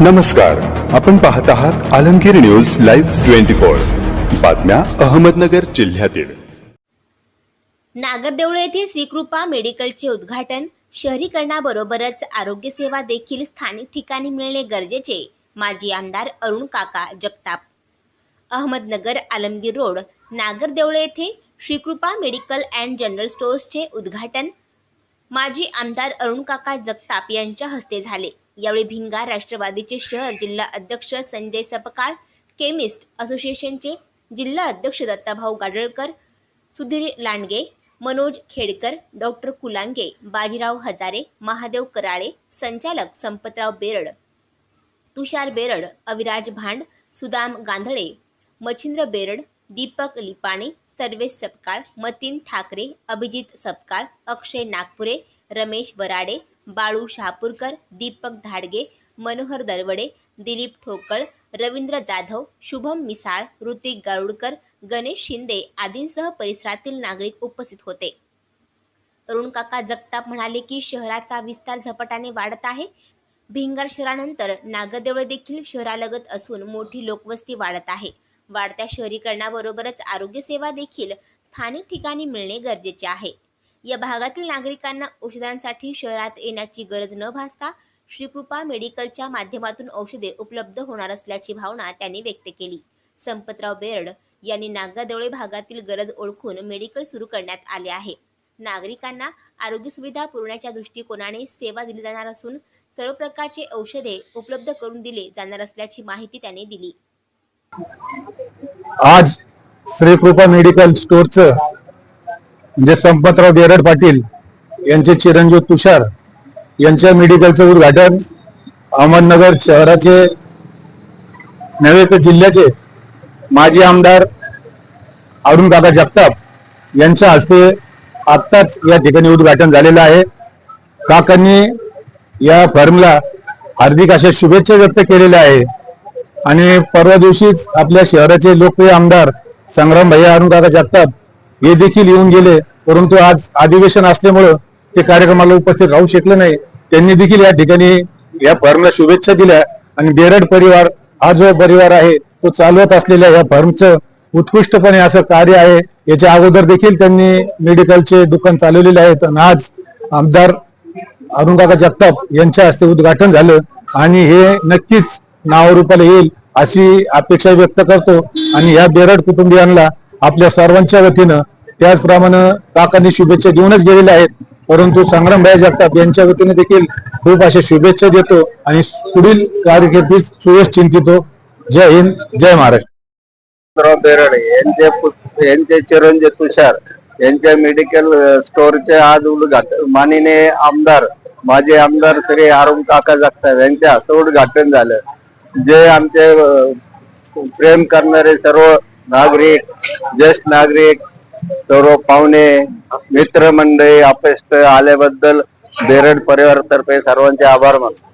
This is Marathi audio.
नमस्कार आपण पाहत आहात Alamgir news live twenty four. बातम्या अहमदनगर जिल्ह्यातील. नागरदेवळे येथे श्रीकृपा मेडिकलचे उद्घाटन. शहरीकरणाबरोबरच आरोग्य सेवा देखील स्थानिक ठिकाणी मिळणे गरजेचे माजी आमदार अरुण काका जगताप. अहमदनगर आलमगीर रोड नागरदेवळे येथे श्रीकृपा मेडिकल अँड जनरल स्टोअर्सचे उद्घाटन. माजी आमदार अरुण काका जगताप यांच्या हस्ते झाले. यावेळी भिंगार राष्ट्रवादीचे शहर जिल्हा अध्यक्ष संजय सपकाळ केमिस्ट असोसिएशनचे जिल्हा अध्यक्ष दत्ताभाऊ गाडळकर सुधीर लांडगे मनोज खेडकर डॉक्टर कुलांगे बाजीराव हजारे महादेव कराळे संचालक संपतराव बेरड तुषार बेरड अविराज भांड सुदाम गांधळे मच्छिंद्र बेरड दीपक लिपाणे सर्वेश सपकाळ मतीन ठाकरे अभिजित सपकाळ अक्षय नागपुरे रमेश वराडे बाळू शहापूरकर दीपक धाडगे मनोहर दरवडे दिलीप ठोकळ रवींद्र जाधव शुभम मिसाळ ऋतिक गारुडकर गणेश शिंदे आदींसह परिसरातील नागरिक उपस्थित होते. अरुण काका जगताप म्हणाले की शहराचा विस्तार झपाट्याने वाढत आहे. भिंगार शहरानंतर नागदेवळे देखील शहरालगत असून मोठी लोकवस्ती वाढत आहे. वाढत्या शहरीकरणाबरोबरच आरोग्यसेवा देखील स्थानिक ठिकाणी मिळणे गरजेचे आहे. या भागातील नागरिकांना औषधांसाठी शहरात येण्याची गरज न भासता श्रीकृपा मेडिकलच्या माध्यमातून औषधे उपलब्ध होणार असल्याची भावना त्यांनी व्यक्त केली. संपतराव बेरड यांनी नागादवळे भागातील गरज ओळखून मेडिकल सुरू करण्यात आले आहे. नागरिकांना आरोग्य सुविधा पुरवण्याच्या दृष्टिकोनाने सेवा दिली जाणार असून सर्व प्रकारचे औषधे उपलब्ध करून दिले जाणार असल्याची माहिती त्यांनी दिली. आज श्रीकृपा मेडिकल स्टोअरचं म्हणजे संपतराव बेरड पाटील यांचे चिरंजीव तुषार यांच्या मेडिकलचं उद्घाटन अहमदनगर शहराचे नव्हे तर जिल्ह्याचे माजी आमदार अरुण काका जगताप यांच्या हस्ते आत्ताच या ठिकाणी उद्घाटन झालेलं आहे. काकांनी या फर्मला हार्दिक अशा शुभेच्छा व्यक्त केलेल्या आहे आणि परवा दिवशीच आपल्या शहराचे लोकप्रिय आमदार संग्राम भैया अरुण जगताप हे देखील येऊन गेले. परंतु आज अधिवेशन असल्यामुळं ते कार्यक्रमाला उपस्थित राहू शकले नाही. त्यांनी देखील या ठिकाणी या फर्मला शुभेच्छा दिल्या आणि बेरड परिवार हा जो परिवार आहे तो चालवत असलेल्या या फर्मचं उत्कृष्टपणे असं कार्य आहे. याच्या अगोदर देखील त्यांनी मेडिकलचे दुकान चालवलेले आहेत आणि आज आमदार अरुणकाका जगताप यांच्या हस्ते उद्घाटन झालं. आणि हे नक्कीच नावारूपाला येईल अशी अपेक्षा व्यक्त करतो. आणि या बेरड कुटुंबियांना आपल्या सर्वांच्या वतीनं त्याचप्रमाणे काकांनी शुभेच्छा देऊनच गेलेल्या आहेत. परंतु संग्रामभाई जगताप यांच्या वतीने देखील खूप अशा शुभेच्छा देतो आणि पुढील कार्यकिर्दीस सुयश चिंतितो. जय हिंद जय महाराष्ट्र. बेरड यांचे यांचे चिरंजीव तुषार यांच्या मेडिकल स्टोअरचे आज उद्घाटन माननीय आमदार माझे आमदार श्री अरुण काका जगताप यांच्या हस्ते उद्घाटन झालं. जे आमचे प्रेम करणारे सर्व नागरिक ज्येष्ठ नागरिक सर्व पाहुणे मित्रमंडळी अपेष्ट आल्याबद्दल बेरड परिवारातर्फे सर्वांचे आभार मानतो.